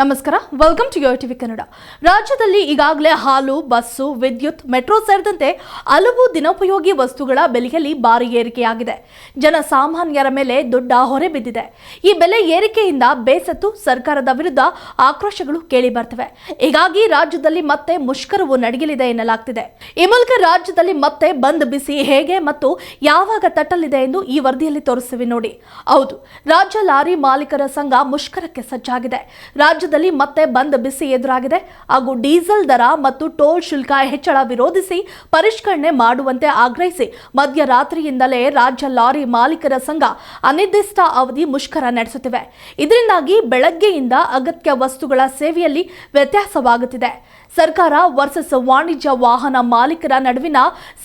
ನಮಸ್ಕಾರ welcome to your TV Kannada ರಾಜ್ಯದಲ್ಲಿ ಈಗಾಗಲೇ ಹಾಲು, ಬಸ್ಸು, ವಿದ್ಯುತ್, ಮೆಟ್ರೋ ಸೇರಿದಂತೆ ಹಲವು ದಿನೋಪಯೋಗಿ ವಸ್ತುಗಳ ಬೆಲೆಯಲ್ಲಿ ಭಾರಿ ಏರಿಕೆಯಾಗಿದೆ. ಜನಸಾಮಾನ್ಯರ ಮೇಲೆ ದೊಡ್ಡ ಹೊರೆ ಬಿದ್ದಿದೆ. ಈ ಬೆಲೆ ಏರಿಕೆಯಿಂದ ಬೇಸತ್ತು ಸರ್ಕಾರದ ವಿರುದ್ಧ ಆಕ್ರೋಶಗಳು ಕೇಳಿ ಬರ್ತವೆ. ಹೀಗಾಗಿ ರಾಜ್ಯದಲ್ಲಿ ಮತ್ತೆ ಮುಷ್ಕರವು ನಡೆಯಲಿದೆ ಎನ್ನಲಾಗ್ತಿದೆ. ಈ ಮೂಲಕ ರಾಜ್ಯದಲ್ಲಿ ಮತ್ತೆ ಬಂದ್ ಬಿಸಿ ಹೇಗೆ ಮತ್ತು ಯಾವಾಗ ತಟ್ಟಲಿದೆ ಎಂದು ಈ ವರದಿಯಲ್ಲಿ ತೋರಿಸುವೆ ನೋಡಿ. ಹೌದು, ರಾಜ್ಯ ಲಾರಿ ಮಾಲೀಕರ ಸಂಘ ಮುಷ್ಕರಕ್ಕೆ ಸಜ್ಜಾಗಿದೆ. ರಾಜ್ಯದಲ್ಲಿ ಮತ್ತೆ ಬಂದ್ ಬಿಸಿ ಎದುರಾಗಿದೆ. ಹಾಗೂ ಡೀಸೆಲ್ ದರ ಮತ್ತು ಟೋಲ್ ಶುಲ್ಕ ಹೆಚ್ಚಳ ವಿರೋಧಿಸಿ ಪರಿಷ್ಕರಣೆ ಮಾಡುವಂತೆ ಆಗ್ರಹಿಸಿ ಮಧ್ಯರಾತ್ರಿಯಿಂದಲೇ ರಾಜ್ಯ ಲಾರಿ ಮಾಲೀಕರ ಸಂಘ ಅನಿರ್ದಿಷ್ಟ ಅವಧಿ ಮುಷ್ಕರ ನಡೆಸುತ್ತಿವೆ. ಇದರಿಂದಾಗಿ ಬೆಳಗ್ಗೆಯಿಂದ ಅಗತ್ಯ ವಸ್ತುಗಳ ಸೇವೆಯಲ್ಲಿ ವ್ಯತ್ಯಾಸವಾಗುತ್ತಿದೆ. ಸರ್ಕಾರ ವರ್ಸಸ್ ವಾಣಿಜ್ಯ ವಾಹನ ಮಾಲೀಕರ ನಡುವಿನ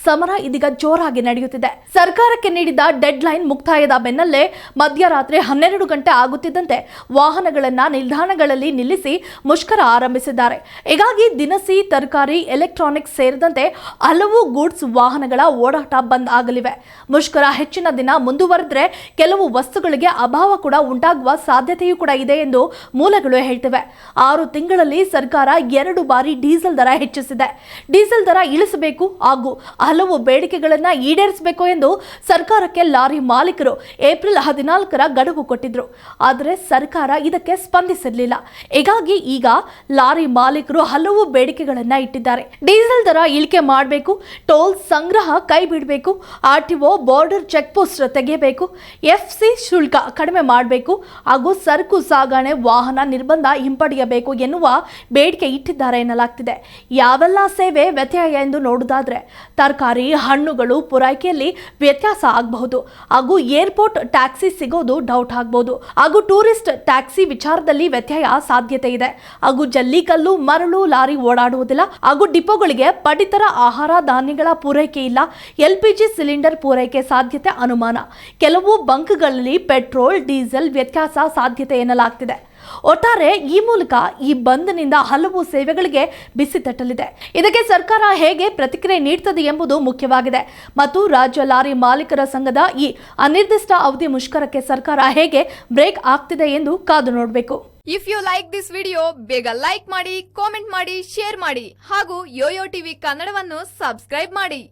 ಸಮರ ಇದೀಗ ಜೋರಾಗಿ ನಡೆಯುತ್ತಿದೆ. ಸರ್ಕಾರಕ್ಕೆ ನೀಡಿದ ಡೆಡ್ ಲೈನ್ ಮುಕ್ತಾಯದ ಬೆನ್ನಲ್ಲೇ ಮಧ್ಯರಾತ್ರಿ ಹನ್ನೆರಡು ಗಂಟೆ ಆಗುತ್ತಿದ್ದಂತೆ ವಾಹನಗಳನ್ನ ನಿಲ್ದಾಣಗಳಲ್ಲಿ ನಿಲ್ಲಿಸಿ ಮುಷ್ಕರ ಆರಂಭಿಸಿದ್ದಾರೆ. ಹೀಗಾಗಿ ದಿನಸಿ, ತರಕಾರಿ, ಎಲೆಕ್ಟ್ರಾನಿಕ್ಸ್ ಸೇರಿದಂತೆ ಹಲವು ಗೂಡ್ಸ್ ವಾಹನಗಳ ಓಡಾಟ ಬಂದ್ ಆಗಲಿವೆ. ಮುಷ್ಕರ ಹೆಚ್ಚಿನ ದಿನ ಮುಂದುವರೆದ್ರೆ ಕೆಲವು ವಸ್ತುಗಳಿಗೆ ಅಭಾವ ಕೂಡ ಉಂಟಾಗುವ ಸಾಧ್ಯತೆಯೂ ಕೂಡ ಇದೆ ಎಂದು ಮೂಲಗಳು ಹೇಳ್ತಿವೆ. ಆರು ತಿಂಗಳಲ್ಲಿ ಸರ್ಕಾರ ಎರಡು ಬಾರಿ ಡೀಸೆಲ್ ದರ ಹೆಚ್ಚಿಸಿದೆ. ಡೀಸೆಲ್ ದರ ಇಳಿಸಬೇಕು ಹಾಗೂ ಹಲವು ಬೇಡಿಕೆಗಳನ್ನು ಈಡೇರಿಸಬೇಕು ಎಂದು ಸರ್ಕಾರಕ್ಕೆ ಲಾರಿ ಮಾಲೀಕರು ಏಪ್ರಿಲ್ ಹದಿನಾಲ್ಕರ ಗಡುವು ಕೊಟ್ಟಿದ್ರು. ಆದರೆ ಸರ್ಕಾರ ಇದಕ್ಕೆ ಸ್ಪಂದಿಸಿರಲಿಲ್ಲ. ಹೀಗಾಗಿ ಈಗ ಲಾರಿ ಮಾಲೀಕರು ಹಲವು ಬೇಡಿಕೆಗಳನ್ನ ಇಟ್ಟಿದ್ದಾರೆ. ಡೀಸೆಲ್ ದರ ಇಳಿಕೆ ಮಾಡಬೇಕು, ಟೋಲ್ ಸಂಗ್ರಹ ಕೈ ಬಿಡಬೇಕು, R T O, border check post ತೆಗೆಯಬೇಕು ಎಫ್ ಸಿ ಶುಲ್ಕ ಕಡಿಮೆ ಮಾಡಬೇಕು ಹಾಗೂ ಸರಕು ಸಾಗಣೆ ವಾಹನ ನಿರ್ಬಂಧ ಹಿಂಪಡೆಯಬೇಕು ಎನ್ನುವ ಬೇಡಿಕೆ ಇಟ್ಟಿದ್ದಾರೆ ಎನ್ನಲಾಗ್ತಿದೆ ಯಾವೆಲ್ಲ ಸೇವೆ ವ್ಯತ್ಯಯ ಎಂದು ನೋಡೋದಾದ್ರೆ ತರಕಾರಿ, ಹಣ್ಣುಗಳು, ಪೂರೈಕೆಯಲ್ಲಿ ವ್ಯತ್ಯಾಸ ಆಗಬಹುದು. ಹಾಗೂ ಏರ್ಪೋರ್ಟ್ ಟ್ಯಾಕ್ಸಿ ಸಿಗೋದು ಡೌಟ್ ಆಗಬಹುದು. ಹಾಗೂ ಟೂರಿಸ್ಟ್ ಟ್ಯಾಕ್ಸಿ ವಿಚಾರದಲ್ಲಿ ವ್ಯತ್ಯಯ ಸಾಧ್ಯತೆ ಇದೆ. ಹಾಗೂ ಜಲ್ಲಿಕಲ್ಲು, ಮರಳು, ಲಾರಿ ಓಡಾಡುವುದಿಲ್ಲ. ಹಾಗೂ ಡಿಪೋಗಳಿಗೆ ಪಡಿತರ ಆಹಾರ, ಧಾನ್ಯಗಳ ಪೂರೈಕೆ ಇಲ್ಲ. ಎಲ್ಪಿಜಿ ಸಿಲಿಂಡರ್ ಪೂರೈಕೆ ಸಾಧ್ಯತೆ ಅನುಮಾನ. ಕೆಲವು ಬಂಕ್ಗಳಲ್ಲಿ ಪೆಟ್ರೋಲ್, ಡೀಸೆಲ್ ವ್ಯತ್ಯಾಸ ಸಾಧ್ಯತೆ ಎನ್ನಲಾಗ್ತಿದೆ. ಒಟ್ಟಾರೆ ಈ ಮೂಲಕ ಈ ಬಂದ್ನಿಂದ ಹಲವು ಸೇವೆಗಳಿಗೆ ಬಿಸಿ ತಟ್ಟಲಿದೆ. ಇದಕ್ಕೆ ಸರ್ಕಾರ ಹೇಗೆ ಪ್ರತಿಕ್ರಿಯೆ ನೀಡುತ್ತದೆ ಎಂಬುದು ಮುಖ್ಯವಾಗಿದೆ. ಮತ್ತು ರಾಜ್ಯ ಲಾರಿ ಮಾಲೀಕರ ಸಂಘದ ಈ ಅನಿರ್ದಿಷ್ಟ ಅವಧಿ ಮುಷ್ಕರಕ್ಕೆ ಸರ್ಕಾರ ಹೇಗೆ ಬ್ರೇಕ್ ಆಗ್ತಿದೆ ಎಂದು ಕಾದು ನೋಡಬೇಕು. If you like this video ಬೇಗ ಲೈಕ್ ಮಾಡಿ ಕಾಮೆಂಟ್ ಮಾಡಿ ಶೇರ್ ಮಾಡಿ ಹಾಗೂ ಯೋಯೋ ಟಿವಿ ಕನ್ನಡವನ್ನು ಸಬ್ಸ್ಕ್ರೈಬ್ ಮಾಡಿ.